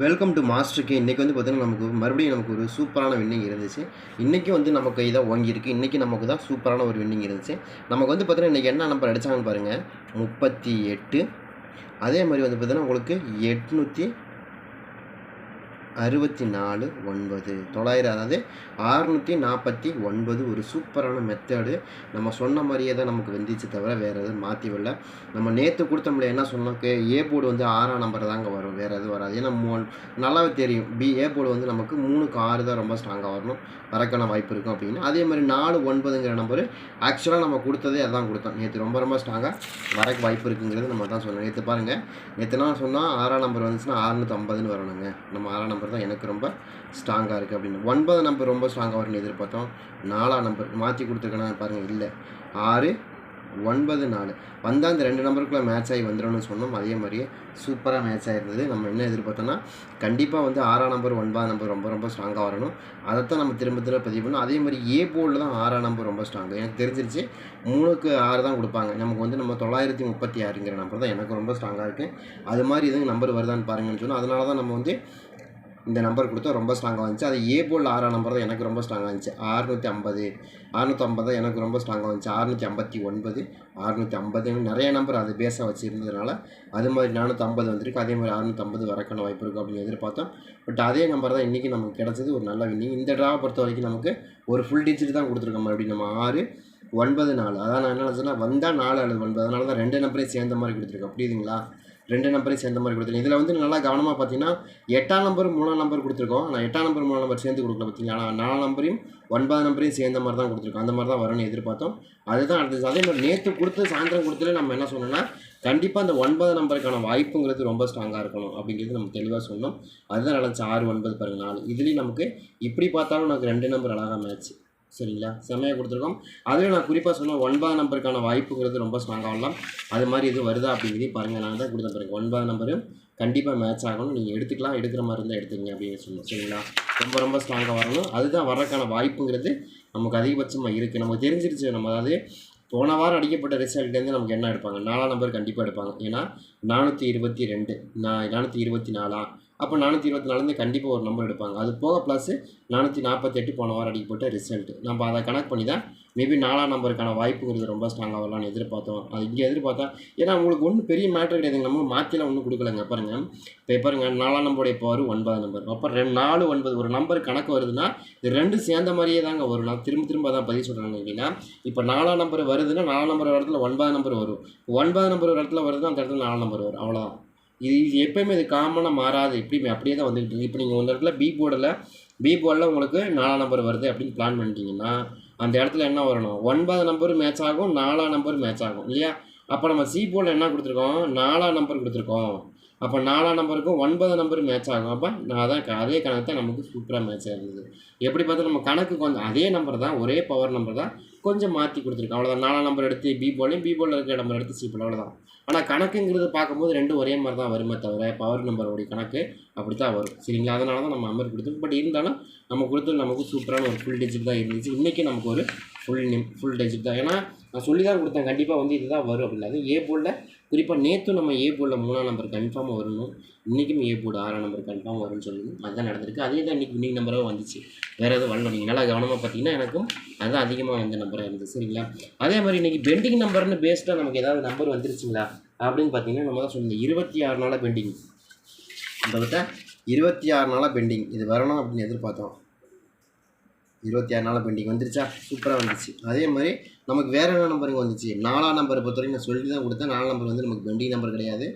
Welcome to மாஸ்டருக்கு இன்றைக்கி வந்து பார்த்திங்கன்னா நமக்கு மறுபடியும் நமக்கு ஒரு சூப்பரான வின்னிங் இருந்துச்சு. இன்றைக்கி வந்து நம்ம கை தான் வாங்கியிருக்கு. இன்றைக்கி நமக்கு தான் சூப்பரான ஒரு வின்னிங் இருந்துச்சு. நமக்கு வந்து பார்த்திங்கன்னா இன்றைக்கி என்ன நம்பர் அடிச்சாங்கன்னு பாருங்கள் முப்பத்தி எட்டு. அதே மாதிரி வந்து பார்த்திங்கன்னா உங்களுக்கு எட்நூற்றி அறுபத்தி நாலு ஒன்பது. தொள்ளாயிரம் அதாவது அறுநூற்றி நாற்பத்தி ஒன்பது ஒரு சூப்பரான மெத்தடு நம்ம சொன்ன மாதிரியே தான் நமக்கு வந்துச்சு தவிர வேறு எதுவும் மாற்றி வரல நம்ம நேற்று கொடுத்தோம்ல என்ன சொன்னோம்? கே ஏ போர்டு வந்து ஆறாம் நம்பர் தாங்க வரும். வேறு எதுவும் வராது. ஏன்னா மூ நல்லாவே தெரியும். பி ஏ போர்டு வந்து நமக்கு மூணுக்கு ஆறு தான் ரொம்ப ஸ்ட்ராங்காக வரணும். வரக்கான வாய்ப்பு இருக்கும் அப்படின்னு. அதே மாதிரி நாலு ஒன்பதுங்கிற நம்பர் ஆக்சுவலாக நம்ம கொடுத்ததே அதான் கொடுத்தோம். நேற்று ரொம்ப ரொம்ப ஸ்ட்ராங்காக வரக்கு வாய்ப்பு இருக்குங்கிறது நம்ம தான் சொன்னோம். நேற்று பாருங்கள் நேற்று நான் சொன்னால் ஆறாம் நம்பர் வந்துச்சுன்னா அறுநூற்றி ஐம்பதுன்னு வரணுங்க. நம்ம ஆறாம் நம்பர் தான் எனக்கு ரொம்ப ஸ்ட்ராங்காக இருக்குது அப்படின்னு. ஒன்பது நம்பர் ரொம்ப ஸ்ட்ராங்காக வரும்னு எதிர்பார்த்தோம். நாலாம் நம்பர் மாற்றி கொடுத்துருக்கேன்னா பாருங்கள் இல்லை. ஆறு ஒன்பது நாலு. வந்தால் அந்த ரெண்டு நம்பருக்குள்ளே மேட்ச் ஆகி வந்துடும்னு சொன்னோம். அதே மாதிரியே சூப்பராக மேட்ச் ஆகிருந்தது நம்ம என்ன எதிர்பார்த்தோன்னா கண்டிப்பாக வந்து ஆறாம் நம்பர் ஒன்பதாம் நம்பர் ரொம்ப ரொம்ப ஸ்ட்ராங்காக வரணும். அதைத்தான் நம்ம திரும்ப திரும்ப பதிவு பண்ணணும் அதே மாதிரி ஏ போர்டில் தான் ஆறாம் நம்பர் ரொம்ப ஸ்ட்ராங்கு எனக்கு தெரிஞ்சிருச்சு. மூணுக்கு ஆறு தான் கொடுப்பாங்க. நமக்கு வந்து நம்ம தொள்ளாயிரத்தி முப்பத்தி ஆறுங்கிற நம்பர் தான் எனக்கு ரொம்ப ஸ்ட்ராங்காக இருக்குது அது மாதிரி எதுவும் நம்பர் வருதான்னு பாருங்கன்னு சொன்னால் அதனால தான் நம்ம வந்து இந்த நம்பர் கொடுத்தா ரொம்ப ஸ்ட்ராங்காக வந்துச்சு. அது ஏ போல் ஆறாம் நம்பர் தான் எனக்கு ரொம்ப ஸ்ட்ராங்காக இருந்துச்சு அறுநூற்றி ஐம்பது அறுநூற்றி ஐம்பது தான் எனக்கு ரொம்ப ஸ்ட்ராங்காக வந்துச்சு. அறுநூற்றி ஐம்பத்தி ஒன்பது அறுநூற்றி ஐம்பதுன்னு நிறைய நம்பர் அது பேஸாக வச்சுருந்ததுனால அது மாதிரி நானூற்றி ஐம்பது வந்திருக்கு. அதே மாதிரி அறுநூற்றி ஐம்பது வரக்கான வாய்ப்பு இருக்கும் அப்படின்னு எதிர்பார்த்தோம். பட் அதே நம்பர் தான் இன்றைக்கி நமக்கு கிடச்சது. ஒரு நல்ல வின்னிங் இந்த ட்ராவை பொறுத்த வரைக்கும் நமக்கு ஒரு ஃபுல் டிஜிட் தான் கொடுத்துருக்கோம் மறுபடியும் நம்ம ஆறு ஒன்பது நாலு. அதான் நான் என்ன நினச்சேன்னா வந்தால் நாலு அல்லது ஒன்பது. அதனால தான் ரெண்டு நம்பரையும் சேர்ந்த மாதிரி கொடுத்துருக்கோம் புரியுதுங்களா? ரெண்டு நம்பரையும் சேர்ந்த மாதிரி கொடுத்துருக்கோம் இதில் வந்து நல்லா கவனமாக பார்த்தீங்கன்னா எட்டாம் நம்பர் மூணாம் நம்பர் கொடுத்துருக்கோம். ஆனால் எட்டாம் நம்பர் மூணாம் நம்பர் சேர்ந்து கொடுக்கல பார்த்தீங்களா? ஆனால் நாலாம் நம்பரையும் ஒன்பதாம் நம்பரையும் சேர்ந்த மாதிரி தான் கொடுத்துருக்கோம். அந்த மாதிரி தான் வரும்னு எதிர்பார்த்தோம். அதுதான் அடுத்தது. அதே மாதிரி நேற்று கொடுத்து சாயந்தரம் கொடுத்துல நம்ம என்ன சொன்னோம்னா கண்டிப்பாக அந்த ஒன்பது நம்பருக்கான வாய்ப்புங்கிறது ரொம்ப ஸ்ட்ராங்காக இருக்கணும் அப்படிங்கிறது நம்ம தெளிவாக சொன்னோம். அதுதான் நடந்துச்சு. ஆறு ஒன்பது பாருங்க நாலு இதுலேயும் நமக்கு இப்படி பார்த்தாலும் நமக்கு ரெண்டு நம்பர் அழகாக மேட்ச் சரிங்களா? செம்மையாக கொடுத்துருக்கோம். அதுவே நான் குறிப்பாக சொன்னேன் ஒன்பதாம் நம்பருக்கான வாய்ப்புங்கிறது ரொம்ப ஸ்ட்ராங்காக வரலாம் அது மாதிரி இது வருதா அப்படிங்கிறதையும் பாருங்கள் நான் தான் கொடுத்த பாருங்கள் ஒன்பதாம் நம்பரும் கண்டிப்பாக மேட்ச் ஆகணும். நீங்கள் எடுத்துக்கலாம். எடுக்கிற மாதிரி இருந்தால் எடுத்துக்கங்க அப்படின்னு சொன்னோம் சரிங்களா? ரொம்ப ரொம்ப ஸ்ட்ராங்காக வரணும். அதுதான் வர்றதுக்கான வாய்ப்புங்கிறது நமக்கு அதிகபட்சமாக இருக்குது நமக்கு தெரிஞ்சிருச்சு. நம்ம அதாவது போன வாரம் அடிக்கப்பட்ட ரிசல்ட்லேருந்து நமக்கு என்ன எடுப்பாங்க? நாலாம் நம்பர் கண்டிப்பாக எடுப்பாங்க. ஏன்னா நானூற்றி இருபத்தி ரெண்டு நான் நானூற்றி இருபத்தி நாலாம் அப்போ நானூற்றி இருபத்தி நாலுலேருந்து கண்டிப்பாக ஒரு நம்பர் எடுப்பாங்க. அது போக ப்ளஸ் நானூற்றி நாற்பத்தெட்டு போன வாரம் அடிக்கப்பட்ட ரிசல்ட் நம்ம அதை கனெக்ட் பண்ணி தான் மேபி நாலாம் நம்பருக்கான வாய்ப்புங்கிறது ரொம்ப ஸ்ட்ராங்காக வரலாம்னு எதிர்பார்த்தோம். அது இங்கே எதிர்பார்த்தா ஏன்னா உங்களுக்கு ஒன்றும் பெரிய மேட்ரு கிடையாதுங்க. நம்ம மாற்றிலாம் ஒன்றும் கொடுக்கலங்க. பாருங்க. இப்போ பாருங்க நாலாம் நம்பருடைய பவர் ஒன்பதாம் நம்பர் அப்போ ரெண்டு நாலு ஒன்பது ஒரு நம்பர் கணக்கு வருதுன்னா இது ரெண்டு சேர்ந்த மாதிரியே தாங்க வரும். நான் திரும்ப திரும்ப தான் பதிவு சொல்கிறாங்க இல்லைன்னா இப்போ நாலாம் நம்பர் வருதுன்னா நாலாம் நம்பர் ஒரு இடத்துல ஒன்பதாம் நம்பர் வரும். ஒன்பது நம்பர் ஒரு இடத்துல வருதுன்னா அந்த இடத்துல நாலாம் நம்பர் வரும். அவ்வளோதான் இது இது எப்பயுமே இது காமனாக மாறாது. எப்படியுமே அப்படியே தான் வந்துக்கிட்டு இருக்குது இப்போ நீங்கள் ஒரு இடத்துல பி போர்டில் பி போர்டில் உங்களுக்கு நாலாம் நம்பர் வருது அப்படின்னு பிளான் பண்ணிட்டீங்கன்னா அந்த இடத்துல என்ன வரணும்? ஒன்பது நம்பர் மேட்ச் ஆகும் நாலாம் நம்பர் மேட்ச் ஆகும் இல்லையா? அப்போ நம்ம சி போர்டில் என்ன கொடுத்துருக்கோம்? நாலாம் நம்பர் கொடுத்துருக்கோம். அப்போ நாலாம் நம்பருக்கும் ஒன்பது நம்பர் மேட்ச் ஆகும். அப்போ நான் அதான் அதே கணக்கு தான் நமக்கு சூப்பராக மேட்ச் ஆகுது. எப்படி பார்த்தா நம்ம கணக்கு கொஞ்சம் அதே நம்பர் தான் ஒரே பவர் நம்பர் தான் கொஞ்சம் மாற்றி கொடுத்துருக்கு. அவ்வளோதான் நாலாம் நம்பர் எடுத்து பி போலையும் பி போலில் இருக்கிற நம்பர் எடுத்து சி போல் அவ்வளோதான் ஆனால் கணக்குங்கிறது பார்க்கும்போது ரெண்டும் ஒரே மாதிரி தான் வருமே தவிர பவர் நம்பரோடைய கணக்கு அப்படி தான் வரும். சரிங்களா? அதனால தான் நம்ம அமர் கொடுத்தோம் பட் இருந்தாலும் நம்ம கொடுத்தது நமக்கு சூப்பரான ஒரு ஃபுல் டிஜிட் தான் இருந்துச்சு. இன்றைக்கி நமக்கு ஒரு ஃபுல் நிம் ஃபுல் டிஜிட் தான். ஏன்னா நான் சொல்லி தான் கொடுத்தேன். கண்டிப்பாக வந்து இதுதான் வரும் அப்படின்னா. ஏ போலில் குறிப்பாக நேற்று நம்ம ஏ போர்டில் மூணாம் நம்பர் கன்ஃபார்மாக வரணும். இன்றைக்கும் ஏ போர்டு ஆறாம் நம்பர் கன்ஃபார்ம் வரும்னு சொல்லணும் அதுதான் நடந்திருக்கு. அதே தான் இன்றைக்கி இன்னைக்கு நம்பராக வந்துச்சு. வேறு எதுவும் வரல. நீங்கள் நல்லா கவனமாக பார்த்தீங்கன்னா எனக்கும் அதுதான் அதிகமாக வந்த நம்பராக இருந்தது. சரிங்களா? அதே மாதிரி இன்றைக்கி பெண்டிங் நம்பர்னு பேஸ்டாக நமக்கு ஏதாவது நம்பர் வந்துருச்சுங்களா? அப்படின்னு பார்த்தீங்கன்னா நம்ம தான் சொன்னோம் இருபத்தி ஆறு நாளாக பெண்டிங் இந்த விட்ட இருபத்தி ஆறு நாளாக பெண்டிங் இது வரணும் அப்படின்னு எதிர்பார்த்தோம். இருபத்தி ஆறு நாளாக பெண்டிங் வந்துருச்சா? சூப்பராக வந்துச்சு. அதே மாதிரி நமக்கு வேறு என்ன நம்பருங்க வந்துச்சு? நாலாம் நம்பரை பொறுத்த வரைக்கும் நான் சொல்லி தான் கொடுத்தேன். நாலாம் நம்பர் வந்து நமக்கு பெண்டிங் நம்பர் கிடையாது.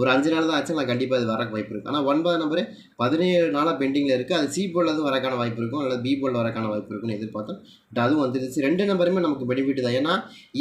ஒரு அஞ்சு நாள் தான் ஆச்சு நான் கண்டிப்பாக அது வரக்கு வாய்ப்பு இருக்குது ஆனால் ஒன்பது நம்பரு பதினேழு நாளாக பெண்டிங்கில் இருக்குது அது சி போர்டில் வரக்கான வாய்ப்பு இருக்கும். அல்லது பி போல் வரக்கான வாய்ப்பு இருக்கும்னு எதிர்பார்த்தோம் பட் அதுவும் வந்துருச்சு. ரெண்டு நம்பருமே நமக்கு பெனிஃபிட் தான். ஏன்னா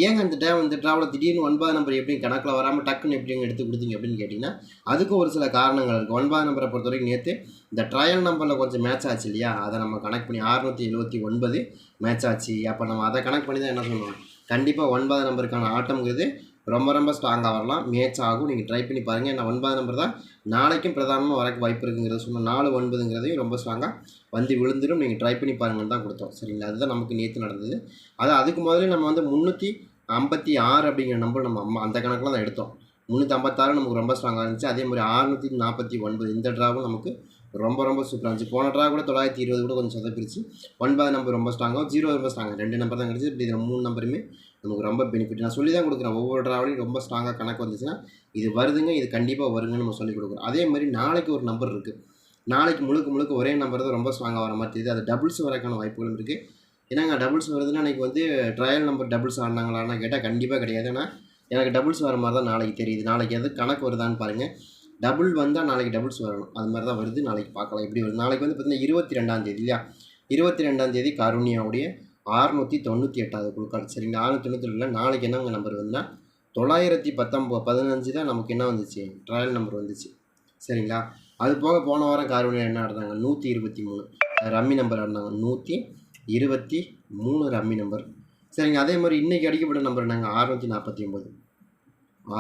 ஏங்க இந்த டைம் வந்து ட்ராவலில் திடீர்னு ஒன்பது நம்பர் எப்படி கணக்கில் வராமல் டக்குன்னு எப்படிங்க எடுத்து கொடுத்தீங்க அப்படின்னு கேட்டிங்கன்னா அதுக்கும் ஒரு சில காரணங்கள் இருக்குது ஒன்பது நம்பரை பொறுத்த வரைக்கும் நேற்று இந்த ட்ரையல் நம்பரில் கொஞ்சம் மேட்ச் ஆச்சு இல்லையா? அதை நம்ம கனெக்ட் பண்ணி அறுநூற்றி எழுபத்தி ஒன்பது மேட்ச் ஆச்சு. அப்போ நம்ம அதை கனெக்ட் பண்ணி தான் என்ன சொல்லுவோம் கண்டிப்பாக ஒன்பது நம்பருக்கான ஆட்டம்ங்கிறது ரொம்ப ரொம்ப ஸ்ட்ராங்காக வரலாம். மேட்ச் ஆகும். நீங்கள் ட்ரை பண்ணி பாருங்கள் ஏன்னா ஒன்பது நம்பர் தான் நாளைக்கும் பிரதானமாக வரக்கு வாய்ப்பு இருக்குங்கிறத சொன்னால் நாலு ஒன்பதுங்கிறதையும் ரொம்ப ஸ்ட்ராங்காக வந்து விழுந்துடும் நீங்கள் ட்ரை பண்ணி பாருங்கன்னு தான் கொடுத்தோம். சரிங்களா? அதுதான் நமக்கு நேற்று நடந்தது. அது அதுக்கு முதல்ல நம்ம வந்து முந்நூற்றி ஐம்பத்தி ஆறு அப்படிங்கிற நம்பர் நம்ம அம்மா அந்த கணக்கில் தான் எடுத்தோம். முந்நூற்றம்பத்தாறு நமக்கு ரொம்ப ஸ்ட்ராங்காக இருந்துச்சு. அதே மாதிரி அறுநூற்றி நாற்பத்தி ஒன்பது இந்த ட்ராவும் நமக்கு ரொம்ப ரொம்ப சூப்பராக இருந்துச்சு. போன ட்ரா கூட தொள்ளாயிரத்தி இருபது கூட கொஞ்சம் சொதப்பிடுச்சு ஒன்பது நம்பர் ரொம்ப ஸ்ட்ராங்காக ஜீரோ ரொம்ப ஸ்ட்ராங்காக ரெண்டு நம்பர் தான் கிடச்சி இப்படி இதில் மூணு நம்பருமே நமக்கு ரொம்ப பெனிஃபிட் நான் சொல்லி தான் கொடுக்குறேன். ஒவ்வொரு ட்ராவலையும் ரொம்ப ஸ்ட்ராங்காக கணக்கு வந்துச்சுன்னா இது வருதுங்க இது கண்டிப்பாக வருங்கன்னு நம்ம சொல்லி கொடுக்குறோம். அதே மாதிரி நாளைக்கு ஒரு நம்பர் இருக்குது நாளைக்கு முழுக்க முழுக்க ஒரே நம்பர் தான் ரொம்ப ஸ்ட்ராங்காக வர மாதிரி தெரியுது. அது டபுள்ஸ் வரக்கான வாய்ப்புகளும் இருக்குது ஏன்னாங்க டபுள்ஸ் வருதுன்னா அன்றைக்கி வந்து ட்ரையல் நம்பர் டபுள்ஸ் ஆடினாங்களான்னு கேட்டால் கண்டிப்பாக கிடையாது. ஏன்னா எனக்கு டபுள்ஸ் வர மாதிரி தான் நாளைக்கு தெரியுது. நாளைக்கு எது கணக்கு வருதான்னு பாருங்கள் டபுள் வந்தால் நாளைக்கு டபுள்ஸ் வரணும் அது மாதிரி தான் வருது. நாளைக்கு பார்க்கலாம். எப்படி வருது? நாளைக்கு வந்து பார்த்திங்கன்னா இருபத்தி ரெண்டாம் தேதி இல்லையா? இருபத்தி ரெண்டாம் தேதி கருணியாவுடைய அறுநூற்றி தொண்ணூற்றி எட்டாவது குழுக்கள். சரிங்களா? அறுநூற்றி தொண்ணூற்றி ரெண்டில் நாளைக்கு என்னங்க நம்பர் வந்துன்னா தொள்ளாயிரத்தி பத்தொம்பது பதினஞ்சு தான் நமக்கு என்ன வந்துச்சு? ட்ரையல் நம்பர் வந்துச்சு. சரிங்களா? அது போக போன வாரம் கார்வனியில் என்ன ஆடினாங்க? நூற்றி இருபத்தி மூணு. ரம்மி நம்பர் ஆடினாங்க. நூற்றி இருபத்தி மூணு ரம்மி நம்பர் சரிங்க அதே மாதிரி இன்றைக்கி அடிக்கப்பட்ட நம்பர் என்னங்க? அறுநூற்றி நாற்பத்தி ஒம்பது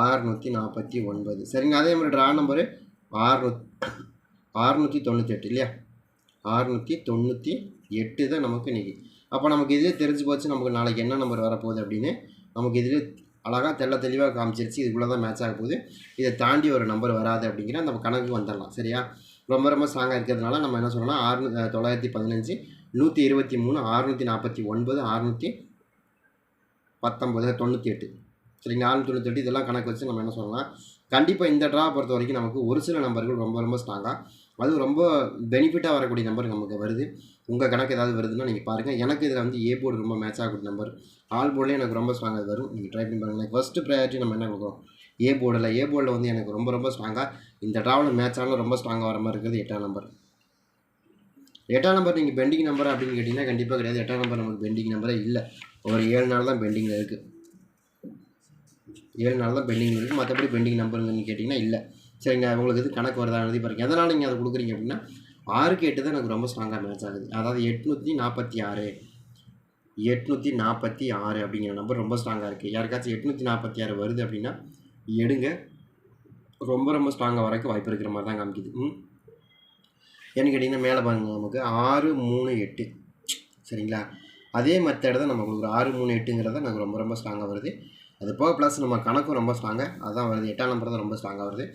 ஆறுநூற்றி நாற்பத்தி ஒன்பது. சரிங்க அதே மாதிரி ட்ரா நம்பரு ஆறுநூத் ஆறுநூற்றி தொண்ணூற்றி எட்டு இல்லையா? ஆறுநூற்றி தொண்ணூற்றி எட்டு தான் நமக்கு இன்றைக்கி அப்போ நமக்கு இதிலே தெரிஞ்சு போச்சு நமக்கு நாளைக்கு என்ன நம்பர் வரப்போகுது அப்படின்னு. நமக்கு இதிலே அழகாக தெள்ள தெளிவாக காமிச்சிருச்சு இதுக்குள்ளே தான் மேட்ச் ஆக போகுது. இதை தாண்டி ஒரு நம்பர் வராது அப்படிங்கிற நம்ம கணக்கு வந்துடலாம் சரியா? ரொம்ப ரொம்ப ஸ்ட்ராங்காக இருக்கிறதுனால நம்ம என்ன சொல்லலாம் ஆறுநூ தொள்ளாயிரத்தி பதினஞ்சு நூற்றி இருபத்தி மூணு ஆறுநூற்றி நாற்பத்தி ஒன்பது ஆறுநூற்றி பத்தொம்பது தொண்ணூற்றி எட்டு. சரிங்களா ஆறுநூற்றி தொண்ணூற்றி இதெல்லாம் கணக்கு வச்சு நம்ம என்ன சொல்லலாம்? கண்டிப்பாக இந்த ட்ரா பொறுத்த வரைக்கும் நமக்கு ஒரு சில நம்பர்கள் ரொம்ப ரொம்ப ஸ்ட்ராங்காக அதுவும் ரொம்ப பெனிஃபிட்டாக வரக்கூடிய நம்பர் நமக்கு வருது. உங்கள் கணக்கு ஏதாவது வருதுன்னா நீங்கள் பாருங்கள் எனக்கு இதில் வந்து ஏ போர்டு ரொம்ப மேட்ச் ஆகக்கூடிய நம்பர் ஆல் போர்டில் எனக்கு ரொம்ப ஸ்ட்ராங்காக வரும். நீங்கள் ட்ரை பண்ணி பாருங்கள் ஃபஸ்ட்டு ப்ரையாரிட்டி நம்ம என்ன கொடுக்குறோம்? ஏ போர்டில் ஏ போர்டில் வந்து எனக்கு ரொம்ப ரொம்ப ஸ்ட்ராங்காக இந்த ட்ராவில் மேட்ச் ஆனால் ரொம்ப ஸ்ட்ராங்காக வர மாதிரி இருக்கிறது எட்டாம் நம்பர் எட்டாம் நம்பர் நீங்கள் பெண்டிங் நம்பர் அப்படின்னு கேட்டிங்கன்னா கண்டிப்பாக கிடையாது. எட்டாம் நம்பர் நமக்கு பெண்டிங் நம்பரே இல்லை. ஒரு ஏழு நாள் தான் பெண்டிங்கில் இருக்குது ஏழு நாள் தான் பெண்டிங் இருக்குது மற்றபடி பெண்டிங் நம்பருங்கன்னு கேட்டிங்கன்னா இல்லை. சரிங்க உங்களுக்கு இது கணக்கு வருதானது பாருங்க. எதனால் நீங்கள் அதை கொடுக்குறீங்க அப்படின்னா ஆறுக்கு எட்டு தான் எனக்கு ரொம்ப ஸ்ட்ராங்காக மேட்ச் ஆகுது. அதாவது எட்நூற்றி நாற்பத்தி ஆறு. எட்நூற்றி நாற்பத்தி ஆறு அப்படிங்கிற நம்பர் ரொம்ப ஸ்ட்ராங்காக இருக்குது யாருக்காச்சும் எட்நூற்றி நாற்பத்தி ஆறு வருது அப்படின்னா எடுங்க. ரொம்ப ரொம்ப ஸ்ட்ராங்காக வரக்கு வாய்ப்பு இருக்கிற மாதிரி தான் காமிக்குது. ம்? ஏன்னு கேட்டிங்கன்னா மேலே பாருங்க நமக்கு. ஆறு மூணு எட்டு. சரிங்களா? அதே மெத்தட் தான் நம்ம கொடுக்குறோம். ஆறு மூணு எட்டுங்கிறத நமக்கு ரொம்ப ரொம்ப ஸ்ட்ராங்காக வருது. அது போக ப்ளஸ் நம்ம கணக்கும் ரொம்ப ஸ்ட்ராங்காக அதான் வருது. எட்டாம் நம்பர் தான் ரொம்ப ஸ்ட்ராங்காக வருது.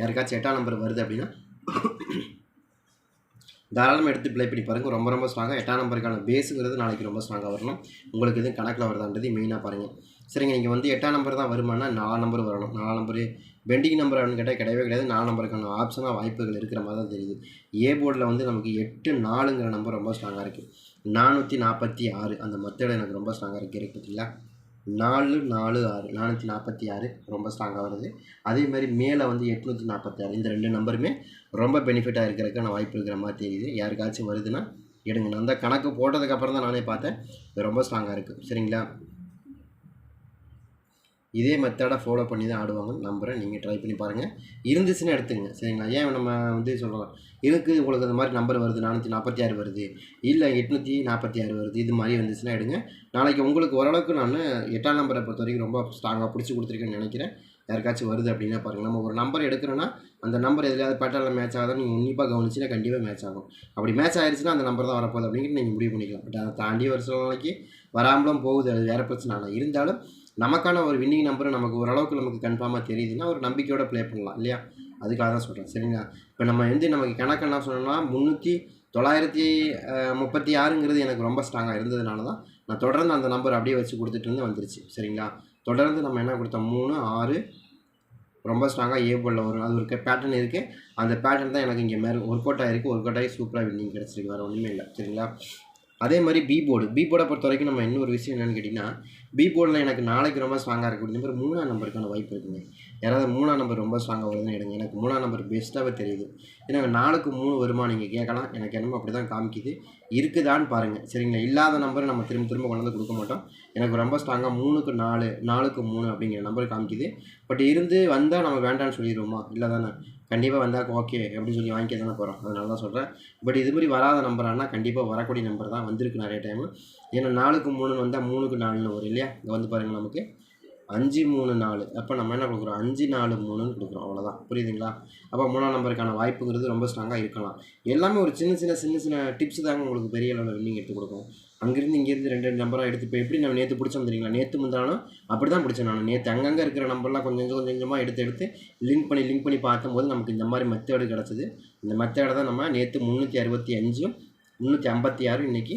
யாருக்காச்சும் எட்டாம் நம்பர் வருது அப்படின்னா தாராளமாக எடுத்து ப்ளே பண்ணி பாருங்கள் ரொம்ப ரொம்ப ஸ்ட்ராங்காக எட்டாம் நம்பருக்கான பேஸுங்கிறது நாளைக்கு ரொம்ப ஸ்ட்ராங்காக வரணும். உங்களுக்கு எதுவும் கணக்கில் வருதான்றது மெயினாக பாருங்கள் சரிங்க நீங்கள் வந்து எட்டாம் நம்பர் தான் வருமானா நாலு நம்பர் வரணும். நாலு நம்பரு பெண்டிங் நம்பர் அப்படின்னு கேட்டால் கிடையவே கிடையாது. நாலு நம்பருக்கான ஆப்ஷனாக வாய்ப்புகள் இருக்கிற மாதிரி தான் தெரியுது. ஏ போர்டில் வந்து நமக்கு எட்டு நாலுங்கிற நம்பர் ரொம்ப ஸ்ட்ராங்காக இருக்குது நானூற்றி நாற்பத்தி ஆறு அந்த மெத்தட் எனக்கு ரொம்ப ஸ்ட்ராங்காக இருக்குது இருக்கு பார்த்தீங்களா? நாலு நாலு ஆறு நானூற்றி நாற்பத்தி ஆறு ரொம்ப ஸ்ட்ராங்காக வருது. அதே மாதிரி மேலே வந்து எட்நூற்றி நாற்பத்தி ஆறு. இந்த ரெண்டு நம்பருமே ரொம்ப பெனிஃபிட்டாக இருக்கிறதுக்கான வாய்ப்பு இருக்கிற மாதிரி தெரியுது. யாருக்காச்சும் வருதுன்னா எடுங்க. நான் அந்த கணக்கு போட்டதுக்கப்புறம் தான் நானே பார்த்தேன். இது ரொம்ப ஸ்ட்ராங்காக இருக்குது சரிங்களா? இதே மெத்தடை ஃபாலோ பண்ணி தான் ஆடுவாங்கன்னு நம்புகிறேன் நீங்கள் ட்ரை பண்ணி பாருங்கள் இருந்துச்சுன்னு எடுத்துங்க சரிங்களா? ஏன் நம்ம வந்து சொல்கிறோம் இதுக்கு உங்களுக்கு அந்த மாதிரி நம்பர் வருது? நானூற்றி நாற்பத்தி ஆறு வருது. இல்லை எட்நூற்றி நாற்பத்தி ஆறு வருது. இது மாதிரி வந்துச்சுன்னா எடுங்க. நாளைக்கு உங்களுக்கு ஓரளவுக்கு நான் எட்டாம் நம்பரை பொறுத்த வரைக்கும் ரொம்ப ஸ்ட்ராங்காக பிடிச்சி கொடுத்துருக்கேன்னு நினைக்கிறேன். யாருக்காச்சும் வருது அப்படின்னா பாருங்கள் நம்ம ஒரு நம்பர் எடுக்கிறோன்னா அந்த நம்பர் எதுலையாவது பேட்டர்னில் மேட்ச் ஆகுதா? நீங்கள் உன்னிப்பாக கவனிச்சுன்னா கண்டிப்பாக மேட்ச் ஆகும். அப்படி மேட்ச் ஆயிடுச்சுன்னா அந்த நம்பர் தான் வரப்போகுது அப்படிங்கிட்டு நீங்கள் முடிவு பண்ணிக்கலாம். பட் அதை தாண்டி ஒரு நாளைக்கு வராமலும் போகுது. அது வேறு பிரச்சனை இல்லை. இருந்தாலும் நமக்கான ஒரு வின்னிங் நம்பர் நமக்கு ஓரளவுக்கு நமக்கு கன்ஃபார்மாக தெரியுதுன்னா ஒரு நம்பிக்கையோட ப்ளே பண்ணலாம் இல்லையா? அதுக்காக தான் சொல்கிறேன் சரிங்களா? இப்போ நம்ம வந்து நமக்கு கணக்கு என்ன சொன்னோம்னா முந்நூற்றி தொள்ளாயிரத்தி முப்பத்தி ஆறுங்கிறது எனக்கு ரொம்ப ஸ்ட்ராங்காக இருந்ததுனால தான் நான் தொடர்ந்து அந்த நம்பர் அப்படியே வச்சு கொடுத்துட்டு இருந்து வந்துருச்சு சரிங்களா? தொடர்ந்து நம்ம என்ன கொடுத்தோம்? மூணு ஆறு ரொம்ப ஸ்ட்ராங்காக ஏ போலில் வரும் அது ஒரு பேட்டர்ன் இருக்குது அந்த பேட்டர்ன் தான் எனக்கு இங்கே மேலே ஒர்க் அவுட் ஆகிருக்கு ஒர்க் அவுட் ஆகி சூப்பராக வின்னிங் கிடச்சிருக்கு வேறு ஒன்றுமே இல்லை சரிங்களா? அதே மாதிரி பி போர்டு பி போர்டை பொறுத்த வரைக்கும் நம்ம இன்னொரு விஷயம் என்னென்னு கேட்டிங்கன்னா பி போர்டில் எனக்கு நாளைக்கு ரொம்ப ஸ்ட்ராங்காக இருக்கக்கூடிய நம்பர் மூணாம் நம்பருக்கான வாய்ப்பு இருக்குங்க. யாராவது மூணாம் நம்பர் ரொம்ப ஸ்ட்ராங்காக வருதுன்னு எடுங்க. எனக்கு மூணாம் நம்பர் பெஸ்ட்டாகவே தெரியுது. ஏன்னா நாளுக்கு மூணு வருமா நீங்கள் கேட்கலாம். எனக்கு என்னமோ அப்படி தான் காமிக்குது. இருக்குதான்னு பாருங்கள் சரிங்களா? இல்லாத நம்பரை நம்ம திரும்ப திரும்ப கொண்டு வந்து கொடுக்க மாட்டோம். எனக்கு ரொம்ப ஸ்ட்ராங்காக மூணுக்கு நாலு நாலுக்கு மூணு அப்படிங்கிற நம்பர் காமிக்குது. பட் இருந்து வந்தால் நம்ம வேண்டாம்னு சொல்லிடுவோமா? இல்லை தானே? கண்டிப்பாக வந்தால் ஓகே அப்படின்னு சொல்லி வாங்கிக்க தானே போகிறோம் அதனால தான் சொல்கிறேன் பட் இது மாதிரி வராத நம்பரானா கண்டிப்பாக வரக்கூடிய நம்பர் தான் வந்திருக்கு நிறைய டைமு ஏன்னா நாலுக்கு மூணுன்னு வந்தால் மூணுக்கு நாலுன்னு வரும் இல்லையா? இங்கே வந்து பாருங்கள் நமக்கு. அஞ்சு மூணு நாலு. அப்போ நம்ம என்ன கொடுக்குறோம்? அஞ்சு நாலு மூணுன்னு கொடுக்குறோம். அவ்வளோதான் புரியுதுங்களா? அப்போ மூணாம் நம்பருக்கான வாய்ப்புங்கிறது ரொம்ப ஸ்ட்ராங்காக இருக்கலாம். எல்லாமே ஒரு சின்ன சின்ன சின்ன சின்ன டிப்ஸ் தாங்க உங்களுக்கு பெரிய அளவில் வின்னிங் எடுத்து கொடுக்கும். அங்கேருந்து இங்கேருந்து ரெண்டு ரெண்டு நம்பராக எடுத்து இப்போ எப்படி நம்ம நேற்று பிடிச்சோம் தெரியுங்களா? நேற்று முந்தானோ அப்படி தான் பிடிச்சேன் நான். நேற்று அங்கங்கே இருக்கிற நம்பர்லாம் கொஞ்சம் கொஞ்சம் கொஞ்சம் கொஞ்சமாக எடுத்து எடுத்து லிங்க் பண்ணி லிங்க் பண்ணி பார்க்கும்போது நமக்கு இந்த மாதிரி மெத்தேடு கிடச்சிது. இந்த மெத்தேடை தான் நம்ம நேற்று முந்நூற்றி அறுபத்தி அஞ்சும் முந்நூற்றி ஐம்பத்தி ஆறும் இன்றைக்கி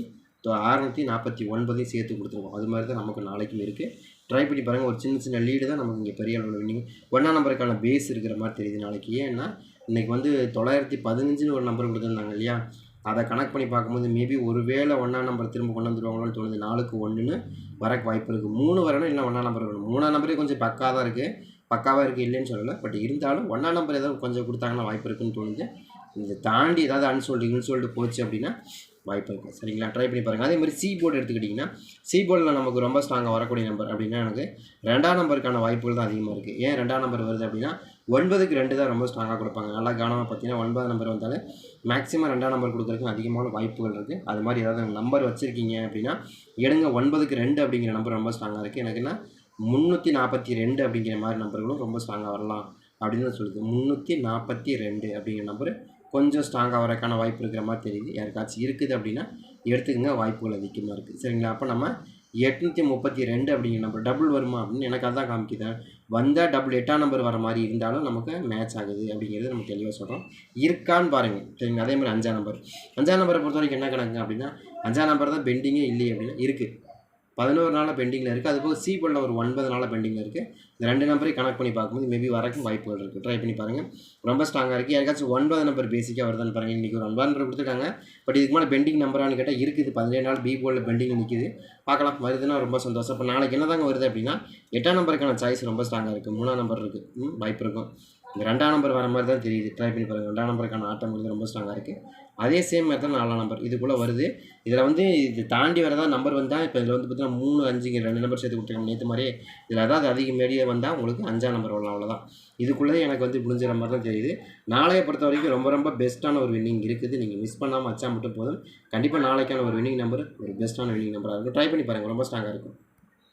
அறுநூற்றி நாற்பத்தி ஒன்பதையும் சேர்த்து கொடுத்துருவோம் அது மாதிரி தான் நமக்கு நாளைக்கும் இருக்குது ட்ரை பண்ணி பாருங்கள் ஒரு சின்ன சின்ன லீடு தான் நமக்கு இங்கே பெரிய அளவில் வின்னிங் ஒன்றா நம்பருக்கான பேஸ் இருக்கிற மாதிரி தெரியுது நாளைக்கு. ஏன்னா இன்றைக்கி வந்து தொள்ளாயிரத்தி பதினஞ்சுன்னு ஒரு நம்பர் கொடுத்துருந்தாங்க இல்லையா? அதை கணக்கு பண்ணி பார்க்கும்போது மேபி ஒரு வேளை நம்பர் திரும்ப கொண்டு வந்துடுவாங்களோன்னு தோணுது. நாலுக்கு ஒன்றுன்னு வரக்கு வாய்ப்பு இருக்குது மூணு வரணும் இல்லை ஒன்றா நம்பர் வரணும். மூணாம் நம்பரே கொஞ்சம் பக்காக தான் இருக்குது பக்காவாக இருக்குது இல்லைன்னு சொல்லலை. பட் இருந்தாலும் ஒன்றா நம்பர் ஏதாவது கொஞ்சம் கொடுத்தாங்கன்னா வாய்ப்பு இருக்குன்னு தோணுது. இதை தாண்டி ஏதாவது அன்சோல்டு இன்சோல்டு போச்சு அப்படின்னா வாய்ப்பு இருக்குது சரிங்களா? ட்ரை பண்ணி பாருங்கள் அதே மாதிரி சி போர்டு எடுத்துக்கிட்டிங்கன்னா சி போர்டில் நமக்கு ரொம்ப ஸ்ட்ராங்காக வரக்கூடிய நம்பர் அப்படின்னா எனக்கு ரெண்டாம் நம்பருக்கான வாய்ப்புகள் தான் அதிகமாக இருக்குது ஏன் ரெண்டாம் நம்பர் வருது அப்படின்னா ஒன்பதுக்கு ரெண்டு தான் ரொம்ப ஸ்ட்ராங்காக கொடுப்பாங்க. நல்லா கவனமாக பார்த்தீங்கன்னா ஒன்பது நம்பர் வந்தாலே மேக்ஸிமம் ரெண்டாம் நம்பர் கொடுக்குறதுக்கு அதிகமான வாய்ப்புகள் இருக்குது அது மாதிரி ஏதாவது நம்பர் வச்சுருக்கீங்க அப்படின்னா எடுங்க. ஒன்பதுக்கு ரெண்டு அப்படிங்கிற நம்பர் ரொம்ப ஸ்ட்ராங்காக இருக்குது எனக்குன்னா முந்நூற்றி நாற்பத்தி ரெண்டு அப்படிங்கிற மாதிரி நம்பர்களும் ரொம்ப ஸ்ட்ராங்காக வரலாம் அப்படின்னு தான் சொல்லுது. முந்நூற்றி நாற்பத்தி ரெண்டு அப்படிங்கிற நம்பர் கொஞ்சம் ஸ்ட்ராங் ஆகிறதுக்கான வாய்ப்பு இருக்கிற மாதிரி தெரியுது. யாருக்காச்சும் இருக்குது அப்படின்னா எடுத்துக்கங்க. வாய்ப்புகள் அதிகமாக இருக்குது சரிங்களா? அப்போ நம்ம எட்நூற்றி முப்பத்தி ரெண்டு அப்படிங்கிற நம்பர் டபுள் வருமா அப்படின்னு எனக்கு அதான் காமிக்குது. வந்தால் டபுள் எட்டாம் நம்பர் வர மாதிரி இருந்தாலும் நமக்கு மேட்ச் ஆகுது அப்படிங்கிறது நம்ம தெளிவாக சொல்கிறோம் இருக்கான்னு பாருங்கள் சரிங்களா? அதே மாதிரி அஞ்சாம் நம்பர் அஞ்சாம் நம்பரை பொறுத்த வரைக்கும் என்ன கணக்குங்க அப்படின்னா அஞ்சாம் நம்பர் தான் பெண்டிங்கே இல்லையே அப்படின்னா இருக்குது பதினோரு நாளாக பெண்டிங்கில் இருக்குது அது போக சி ஒரு ஒன்பது நாள் பெண்டிங்கில் இருக்குது இந்த ரெண்டு நம்பரை கனெக்ட் பண்ணி பார்க்கும்போது மேபி வரக்கும் வாய்ப்புகள் இருக்குது ட்ரை பண்ணி பாருங்கள் ரொம்ப ஸ்ட்ராங்காக இருக்குது யாருக்காச்சும் ஒன்பது நம்பர் பேசிக்காக வருதான்னு பாருங்கள் இன்றைக்கி ஒரு ஒன்பது நம்பர் கொடுத்துருக்காங்க பட் இதுக்கு மேலே பெண்டிங் நம்பரானு கேட்டால் இருக்குது. பதினேழு நாள் பி போலில் பெண்டிங் நிற்கிது பார்க்கலாம். வருதுன்னா ரொம்ப சந்தோஷம். இப்போ நாளைக்கு என்ன தாங்க வருது அப்படின்னா எட்டாம் நம்பருக்கான சாய்ஸ் ரொம்ப ஸ்ட்ராங்காக இருக்குது மூணாம் நம்பர் இருக்குது வாய்ப்பு இருக்கும். இந்த ரெண்டாம் நம்பர் வர மாதிரி தான் தெரியுது. ட்ரை பண்ணி பாருங்கள் ரெண்டாம் நம்பருக்கான ஆட்டம் வந்து ரொம்ப ஸ்ட்ராங்காக இருக்குது அதே சேம் மாதிரி தான் நாலாம் நம்பர் இதுக்குள்ளே வருது. இதில் வந்து இது தாண்டி வரதா நம்பர் வந்தால் இப்போ இதில் வந்து பார்த்தீங்கன்னா மூணு அஞ்சுங்க ரெண்டு நம்பர் சேர்த்து கொடுத்துருக்காங்க. நேற்று மாதிரி இதில் அதாவது அதிக மேடியே வந்தால் உங்களுக்கு அஞ்சாம் நம்பர் வரலாம் அவ்வளோதான் இதுக்குள்ளே எனக்கு வந்து முடிஞ்சுற மாதிரி தான் தெரியுது. நாளையை பொறுத்த வரைக்கும் ரொம்ப ரொம்ப பெஸ்ட்டான ஒரு வின்னிங் இருக்குது. நீங்கள் மிஸ் பண்ணாமல் வச்சா மட்டும் போதும். கண்டிப்பாக நாளைக்கான ஒரு வின்னிங் நம்பர் ஒரு பெஸ்ட்டான வின்னிங் நம்பராக இருக்கும். ட்ரை பண்ணி பாருங்கள் ரொம்ப ஸ்ட்ராங்காக இருக்கும்.